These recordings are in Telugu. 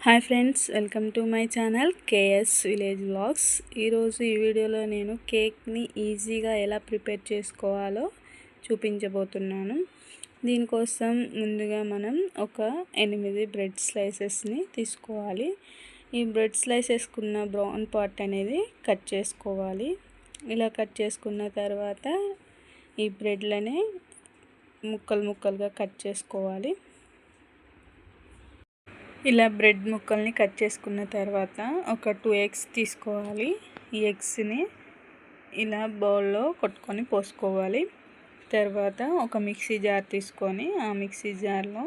Hi friends welcome to my channel KS village vlogs ఈరోజు ఈ వీడియోలో నేను కేక్ని ఈజీగా ఎలా ప్రిపేర్ చేసుకోవాలో చూపించబోతున్నాను. దీనికోసం ముందుగా మనం ఒక ఎనిమిది బ్రెడ్ స్లైసెస్ని తీసుకోవాలి. ఈ బ్రెడ్ స్లైసెస్కున్న బ్రౌన్ పార్ట్ అనేది కట్ చేసుకోవాలి. ఇలా కట్ చేసుకున్న తర్వాత ఈ బ్రెడ్లని ముక్కలు ముక్కలుగా కట్ చేసుకోవాలి. ఇలా బ్రెడ్ ముక్కల్ని కట్ చేసుకున్న తర్వాత ఒక టూ ఎగ్స్ తీసుకోవాలి. ఈ ఎగ్స్ని ఇలా బౌల్లో కొట్టుకొని పోసుకోవాలి. తర్వాత ఒక మిక్సీ జార్ తీసుకొని ఆ మిక్సీ జార్లో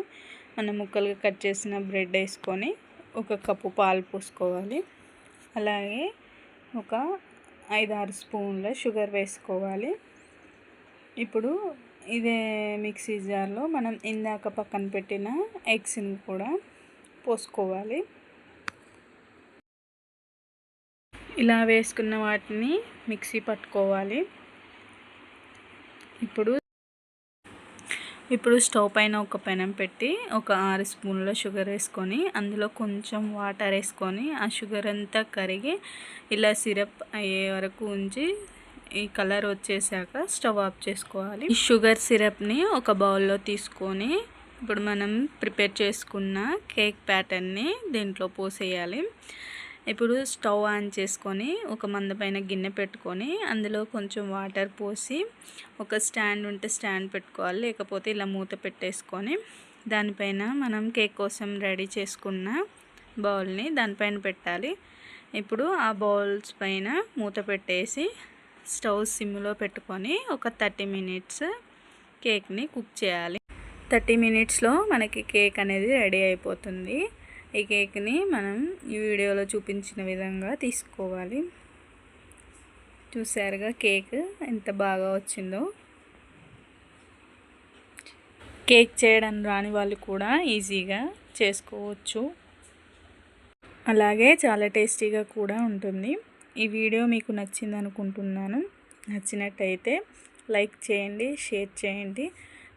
మన ముక్కలుగా కట్ చేసిన బ్రెడ్ వేసుకొని ఒక కప్పు పాలు పోసుకోవాలి. అలాగే ఒక ఐదు ఆరు స్పూన్ల షుగర్ వేసుకోవాలి. ఇప్పుడు ఇదే మిక్సీ జార్లో మనం ఇందాక పక్కన పెట్టిన ఎగ్స్ని కూడా పోసుకోవాలి. ఇలా వేసుకున్న వాటిని మిక్సీ పట్టుకోవాలి. ఇప్పుడు ఇప్పుడు స్టవ్ పైన ఒక పెనం పెట్టి ఒక ఆరు స్పూన్ల షుగర్ వేసుకొని అందులో కొంచెం వాటర్ వేసుకొని ఆ షుగర్ అంతా కరిగి ఇలా సిరప్ అయ్యే వరకు ఉంచి ఈ కలర్ వచ్చేసాక స్టవ్ ఆఫ్ చేసుకోవాలి. ఈ షుగర్ సిరప్ని ఒక బౌల్లో తీసుకొని ఇప్పుడు మనం ప్రిపేర్ చేసుకున్న కేక్ ప్యాటర్న్ని దీంట్లో పోసేయాలి. ఇప్పుడు స్టవ్ ఆన్ చేసుకొని ఒక మందపైన గిన్నె పెట్టుకొని అందులో కొంచెం వాటర్ పోసి ఒక స్టాండ్ ఉంటే స్టాండ్ పెట్టుకోవాలి. లేకపోతే ఇలా మూత పెట్టేసుకొని దానిపైన మనం కేక్ కోసం రెడీ చేసుకున్న బౌల్ని దానిపైన పెట్టాలి. ఇప్పుడు ఆ బౌల్స్ పైన మూత పెట్టేసి స్టవ్ సిమ్లో పెట్టుకొని ఒక థర్టీ మినిట్స్ కేక్ని కుక్ చేయాలి. థర్టీ మినిట్స్లో మనకి కేక్ అనేది రెడీ అయిపోతుంది. ఈ కేక్ని మనం ఈ వీడియోలో చూపించిన విధంగా తీసుకోవాలి. చూసారుగా కేక్ ఎంత బాగా వచ్చిందో. కేక్ చేయడం రాని వాళ్ళు కూడా ఈజీగా చేసుకోవచ్చు. అలాగే చాలా టేస్టీగా కూడా ఉంటుంది. ఈ వీడియో మీకు నచ్చింది అనుకుంటున్నాను నచ్చినట్టయితే లైక్ చేయండి షేర్ చేయండి.